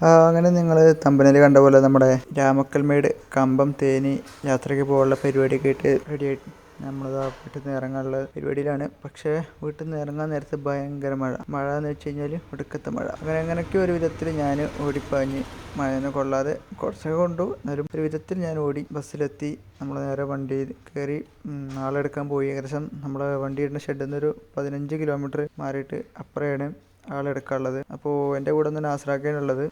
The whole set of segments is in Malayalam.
അങ്ങനെ നിങ്ങൾ തമ്പനിൽ കണ്ട പോലെ നമ്മുടെ രാമക്കൽമേട് കമ്പം തേനി യാത്രയ്ക്ക് പോകാനുള്ള പരിപാടിയൊക്കെ ആയിട്ട് റെഡിയായിട്ട് നമ്മൾ വീട്ടിൽ നിന്ന് ഇറങ്ങാനുള്ള പരിപാടിയിലാണ്. പക്ഷേ വീട്ടിൽ നിന്ന് ഇറങ്ങാൻ നേരത്ത് ഭയങ്കര മഴ. മഴ എന്ന് വെച്ച് കഴിഞ്ഞാൽ ഒടുക്കത്തെ മഴ. അങ്ങനെ അങ്ങനെയൊക്കെ ഒരു വിധത്തിൽ ഞാൻ ഓടിപ്പാഞ്ഞ് മഴയൊന്നും കൊള്ളാതെ കുറച്ചൊക്കെ കൊണ്ടു. എന്നാലും ഒരു വിധത്തിൽ ഞാൻ ഓടി ബസ്സിലെത്തി. നമ്മൾ നേരെ വണ്ടി കയറി ആളെടുക്കാൻ പോയി. ഏകദേശം നമ്മുടെ ഇടുന്ന ഷെഡിൽ നിന്നൊരു പതിനഞ്ച് കിലോമീറ്റർ മാറിയിട്ട് അപ്പുറയാണ്. ആളെടുക്കാനുള്ളത്. അപ്പോൾ എന്റെ കൂടെ ഒന്ന് നാസറാക്കാനുള്ളത്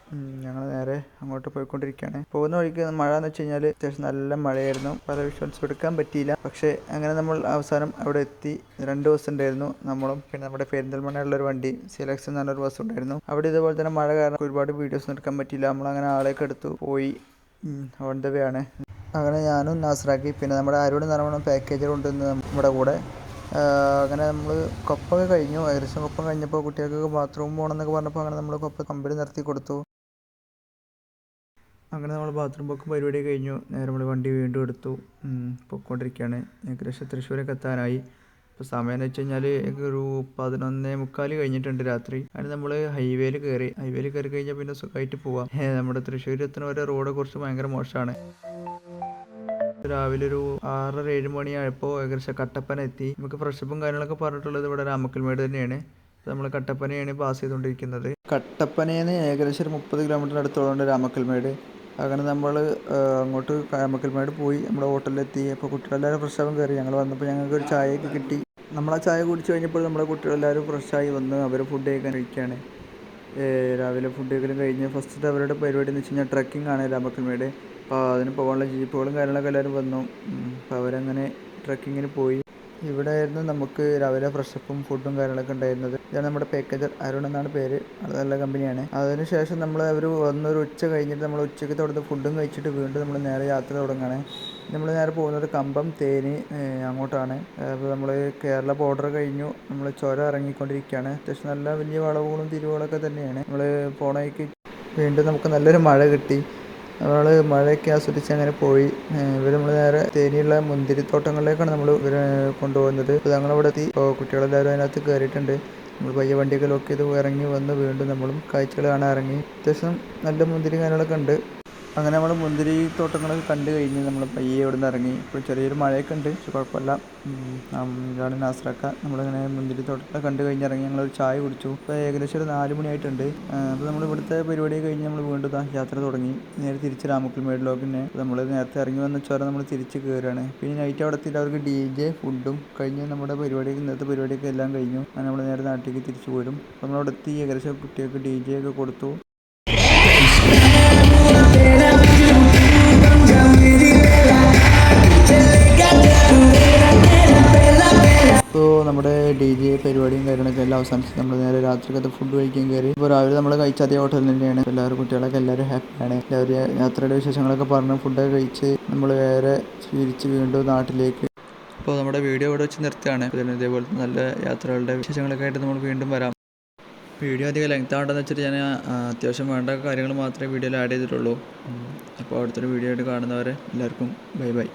ഞങ്ങൾ നേരെ അങ്ങോട്ട് പോയിക്കൊണ്ടിരിക്കുകയാണ്. പോകുന്ന വഴിക്ക് മഴ എന്ന് വെച്ച് കഴിഞ്ഞാൽ അത്യാവശ്യം നല്ല മഴയായിരുന്നു. പല വിഷ്വൽസും എടുക്കാൻ പറ്റിയില്ല. പക്ഷേ അങ്ങനെ നമ്മൾ അവസാനം അവിടെ എത്തി. രണ്ട് ബസ് ഉണ്ടായിരുന്നു നമ്മളും പിന്നെ നമ്മുടെ പെരിന്തൽമണ്ണയുള്ള ഒരു വണ്ടി സിലക്സ് എന്ന് പറഞ്ഞൊരു ബസ് ഉണ്ടായിരുന്നു. അവിടെ ഇതുപോലെ തന്നെ മഴ കാരണം ഒരുപാട് വീഡിയോസ് എടുക്കാൻ പറ്റിയില്ല. നമ്മൾ അങ്ങനെ ആളെയൊക്കെ എടുത്തു പോയി ഓൺ ദ വേ ആണ്. അങ്ങനെ ഞാനും നാസറാക്കി. പിന്നെ നമ്മുടെ ആരോടും നല്ലവണ്ണം പാക്കേജ് കൊണ്ടുവന്ന് നമ്മുടെ കൂടെ അങ്ങനെ നമ്മൾ കൊപ്പൊക്കെ കഴിഞ്ഞു. ഏകദേശം കൊപ്പം കഴിഞ്ഞപ്പോൾ കുട്ടികൾക്ക് ബാത്റൂം പോകണം എന്നൊക്കെ പറഞ്ഞപ്പോൾ അങ്ങനെ നമ്മൾ കൊപ്പ കമ്പിളി നിർത്തി കൊടുത്തു. അങ്ങനെ നമ്മൾ ബാത്റൂം പോക്കും പരിപാടി കഴിഞ്ഞു. നേരെ നമ്മൾ വണ്ടി വീണ്ടും എടുത്തു. പൊയ്ക്കൊണ്ടിരിക്കുകയാണ് ഏകദേശം തൃശ്ശൂരൊക്കെ എത്താനായി. ഇപ്പോൾ സമയം എന്ന് വെച്ച് കഴിഞ്ഞാൽ ഒരു പതിനൊന്നേ മുക്കാൽ കഴിഞ്ഞിട്ടുണ്ട് രാത്രി. അതിന് നമ്മൾ ഹൈവേയിൽ കയറി ഹൈവേയിൽ കയറി കഴിഞ്ഞാൽ പിന്നെ സുഖമായിട്ട് പോവാം. നമ്മുടെ തൃശ്ശൂർ എത്തുന്ന വരെ റോഡ് കുറച്ച് ഭയങ്കര മോശമാണ് രാവിലെ ഒരു ആറര ഏഴ് മണിയായപ്പോൾ ഏകദേശം കട്ടപ്പന എത്തി. നമുക്ക് ഫ്രഷപ്പും കാര്യങ്ങളൊക്കെ പറഞ്ഞിട്ടുള്ളത് ഇവിടെ രാമക്കൽമേട് തന്നെയാണ്. നമ്മൾ കട്ടപ്പനയാണ് പാസ് ചെയ്തുകൊണ്ടിരിക്കുന്നത് കട്ടപ്പനയിൽ ഏകദേശം ഒരു മുപ്പത് കിലോമീറ്റർ അടുത്തോളം രാമക്കൽമേട്. അങ്ങനെ നമ്മൾ അങ്ങോട്ട് രാമക്കൽമേട് പോയി നമ്മുടെ ഹോട്ടലിലെത്തി. അപ്പോൾ കുട്ടികളെല്ലാവരും ഫ്രഷാവും കയറി. ഞങ്ങൾ വന്നപ്പോൾ ഞങ്ങൾക്ക് ഒരു ചായയൊക്കെ കിട്ടി. നമ്മൾ ആ ചായ കുടിച്ച് കഴിഞ്ഞപ്പോൾ നമ്മുടെ കുട്ടികളെല്ലാവരും ഫ്രഷായി വന്ന് അവർ ഫുഡ് കഴിക്കാൻ കഴിക്കുകയാണ് രാവിലെ ഫുഡ് കഴിക്കലും കഴിഞ്ഞ് ഫസ്റ്റ് അവരുടെ പരിപാടി എന്ന് വെച്ച് കഴിഞ്ഞാൽ ട്രക്കിംഗ് ആണ് രാമക്കൽമേട്. അപ്പോൾ അതിന് പോകാനുള്ള ജീപ്പുകളും കാര്യങ്ങളൊക്കെ എല്ലാവരും വന്നു. അപ്പോൾ അവരങ്ങനെ ട്രക്കിങ്ങിന് പോയി. ഇവിടെ ആയിരുന്നു നമുക്ക് രാവിലെ ഫ്രഷപ്പും ഫുഡും കാര്യങ്ങളൊക്കെ ഉണ്ടായിരുന്നത്. ഇതാണ് നമ്മുടെ പാക്കേജർ അരുൺ എന്നാണ് പേര്. അത് നല്ല കമ്പനിയാണ്. അതിനുശേഷം നമ്മൾ അവർ വന്നൊരു ഉച്ച കഴിഞ്ഞിട്ട് നമ്മൾ ഉച്ചയ്ക്ക് തുടർന്ന് ഫുഡും കഴിച്ചിട്ട് വീണ്ടും നമ്മൾ നേരെ യാത്ര തുടങ്ങുകയാണ് നമ്മൾ നേരെ പോകുന്നത് കമ്പം തേനി അങ്ങോട്ടാണ്. അപ്പോൾ നമ്മൾ കേരള ബോർഡർ കഴിഞ്ഞു. നമ്മൾ ചുരം ഇറങ്ങിക്കൊണ്ടിരിക്കുകയാണ്. അത്യാവശ്യം നല്ല വലിയ വളവുകളും തിരിവുകളൊക്കെ തന്നെയാണ്. നമ്മൾ പോണേക്ക് വീണ്ടും നമുക്ക് നല്ലൊരു മഴ കിട്ടി. നമ്മൾ മഴയൊക്കെ ആസ്വദിച്ച് അങ്ങനെ പോയി. ഇവർ നമ്മൾ നേരെ തേനിയുള്ള മുന്തിരിത്തോട്ടങ്ങളിലേക്കാണ് നമ്മൾ ഇവരെ കൊണ്ടുപോകുന്നത്. അപ്പോൾ ഞങ്ങളവിടെ എത്തി. ഇപ്പോൾ കുട്ടികളെല്ലാവരും അതിനകത്ത് കയറിയിട്ടുണ്ട്. നമ്മൾ പയ്യ വണ്ടിയൊക്കെ ലോക്ക് ചെയ്ത് ഇറങ്ങി വന്ന് വീണ്ടും നമ്മളും കാഴ്ചകൾ കാണാൻ ഇറങ്ങി. അത്യാവശ്യം നല്ല മുന്തിരി കാര്യങ്ങളൊക്കെ ഉണ്ട്. അങ്ങനെ നമ്മൾ മുന്തിരി തോട്ടങ്ങളൊക്കെ കണ്ടു കഴിഞ്ഞ് നമ്മൾ പയ്യെ ഇവിടെ നിന്ന് ഇറങ്ങി. ഇപ്പോൾ ചെറിയൊരു മഴയൊക്കെ ഉണ്ട് പക്ഷെ കുഴപ്പമില്ല. ഇതാണ് നാസ്രക്ക. നമ്മളിങ്ങനെ മുന്തിരി തോട്ടങ്ങളൊക്കെ കണ്ടു കഴിഞ്ഞ് ഇറങ്ങി ഒരു ചായ കുടിച്ചു. ഇപ്പോൾ ഏകദേശം ഒരു നാല് മണിയായിട്ടുണ്ട്. അപ്പോൾ നമ്മൾ ഇവിടുത്തെ പരിപാടി കഴിഞ്ഞ് നമ്മൾ വീണ്ടും യാത്ര തുടങ്ങി. നേരെ തിരിച്ച് രാമക്കൽമേടിലേക്ക് തന്നെ നമ്മൾ നേരത്തെ ഇറങ്ങി വന്ന ചോര നമ്മൾ തിരിച്ച് കയറുകയാണ് പിന്നെ നൈറ്റ് അവിടെ എത്തിയിട്ട് അവർക്ക് ഡി ജെ ഫുഡും കഴിഞ്ഞ് നമ്മുടെ പരിപാടി ഇന്നത്തെ പരിപാടിയൊക്കെ എല്ലാം കഴിഞ്ഞു. അങ്ങനെ നമ്മൾ നേരെ നാട്ടിലേക്ക് തിരിച്ചു പോരും. നമ്മളവിടെ എത്തി ഏകദേശം കുട്ടികൾക്ക് ഡി ജെ ഒക്കെ കൊടുത്തു. നമ്മുടെ ഡി ജെ പരിപാടിയും കാര്യങ്ങളൊക്കെ എല്ലാം അവസാനിച്ച് നമ്മൾ നേരെ രാത്രിക്കത്തെ ഫുഡ് കഴിക്കാൻ കയറി. ഇപ്പോൾ രാവിലെ നമ്മൾ കഴിച്ച അതേ ഹോട്ടലിൽ തന്നെയാണ്. എല്ലാവരും കുട്ടികളൊക്കെ എല്ലാവരും ഹാപ്പിയാണ് എല്ലാവരും യാത്രയുടെ വിശേഷങ്ങളൊക്കെ പറഞ്ഞ് ഫുഡൊക്കെ കഴിച്ച് നമ്മൾ വേറെ തിരിച്ച് വീണ്ടും നാട്ടിലേക്ക്. അപ്പോൾ നമ്മുടെ വീഡിയോ ഇവിടെ വെച്ച് നിർത്തുകയാണ്. ഇതേപോലെ ഇതേപോലത്തെ നല്ല യാത്രകളുടെ വിശേഷങ്ങളൊക്കെ ആയിട്ട് നമ്മൾ വീണ്ടും വരാം. വീഡിയോ അധികം ലെങ്ത് ആണ്ടെന്ന് വെച്ചിട്ട് ഞാൻ അത്യാവശ്യം വേണ്ട കാര്യങ്ങൾ മാത്രമേ വീഡിയോയിൽ ആഡ് ചെയ്തിട്ടുള്ളൂ. അപ്പോൾ അടുത്തൊരു വീഡിയോ ആയിട്ട് കാണുന്നവരെ എല്ലാവർക്കും ബൈ ബൈ